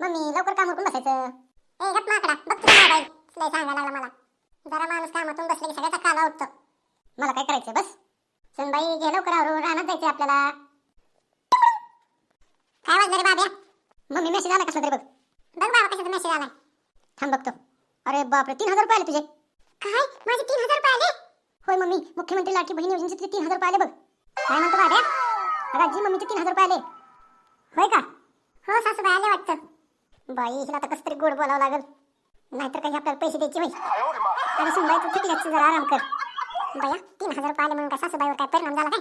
Mummy लवकर काम उरकून बसायचं. ए गप माकडा बघ तू काय बाई लय सांगा लागला मला. जरा माणूस कामातून बसले की सगळ्याचा काला उठतो. मला काय करायचं बस. सुनबाई घे लवकर आवरून रानात जायचं आपल्याला. काय वाजलं रे बाब्या? मम्मी मेसेज आला कसला तरी बघ. बघ बाबा कशाचा मेसेज आलाय. थांब बघतो. अरे बापरे तीन हजार रुपये आले तुझे. काय? माझे तीन हजार रुपये आले? होय मम्मी. मुख्यमंत्री लाठी बहीण योजनेचे तीन हजार रुपये आले बघ. काय म्हणतो बाब्या? अगं जी मम्मीचे तीन हजार रुपये आले. बाई हिला आता कसं तरी गोड बोलावं लागल. नाहीतर काही आपल्याला पैसे द्यायचे बाई. अरे सुनबाई तू किती जास्त जरा आराम कर. बया तीन हजार रुपये आले म्हणून काय सासूबाईवर काय परिणाम झाला काय?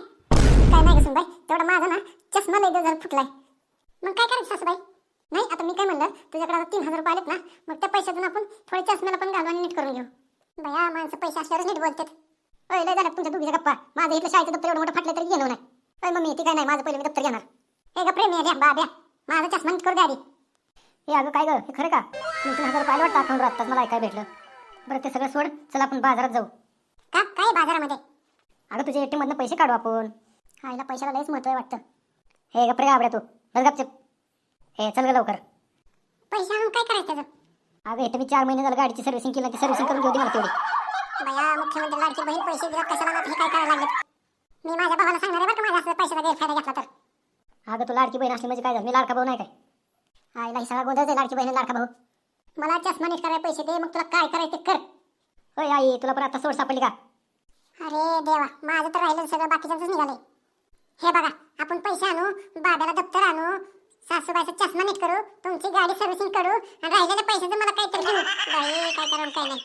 काय नाही ग सुनबाई तेवढा माझा ना चष्मा दिवस झाला फुटलाय. मग काय करायचं सासूबाई? नाही आता मी काय म्हणलं तुझ्याकडे आता तीन हजार रुपये आलेत ना मग त्या पैशातून आपण थोडे चष्म्याला पण घालू आणि नीट करून घेऊ. बया माणसं पैसे असल्यावरच नीट बोलतात. अय लय झालं तुमच्या दोघीच्या गप्पा. माझं इथलं शाळेचं दप्तर एवढं मोठं फाटलं तरी गेलो नाही. अय मम्मी ती काय नाही माझं पहिलं मी दप्तर घेणार. हे गप्रे मी द्या बाब्या माझा चष्मा नीट करू द्या हे अगं काय ग? हे खरं का? तीन तीन हजार रुपये आले वाटतं अकाउंटवर आत्ताच मला काय भेटलं. बरं ते सगळं सोड. चला आपण बाजारात जाऊ. का? काय बाजारामध्ये? अगं तुझ्या एटीएम मधनं पैसे काढू आपण. आईला पैशाला लयच महत्त्व आहे वाटतं. हे गप्रे गाबड्या तू. बस गपचप. हे चल ग लवकर. पैसे आणून काय करायचं त्याचं? अगं इथं मी चार महिने झालं गाडीची सर्व्हिसिंग केली ती सर्व्हिसिंग करून घेऊ दे मला तेवढी. बया मुख्यमंत्री लाडकी बहीण पैसे दिला कशाला ना हे काय करायला लागले मी माझ्या भावाला सांगणार आहे बरं का माझ्या असं पैशाचा गैरफायदा घेतला तर. अगं तू लाडकी बहीण असली म्हणजे काय झालं? मी लाडका भाऊ नाही काय? आईला सगळा गोंधळ आहे लाडकी बहिणी लाडका भाऊ. मला चष्मा नीट करायला पैसे दे मग तुला काय करायचं कर. होय आई तुला पण आता सोड सापडली का? अरे देवा माझं तर राहिलं सगळं बाकीच्यांच निघालंय. हे बघा आपण पैसे आणू बाब्याला दप्तर आणू सासूबाईचा चष्मा नीट करू तुमची गाडी सर्व्हिसिंग करू आणि राहिलेल्या पैशाचं मला काहीतरी घेऊ बाई काय करून काय नाही.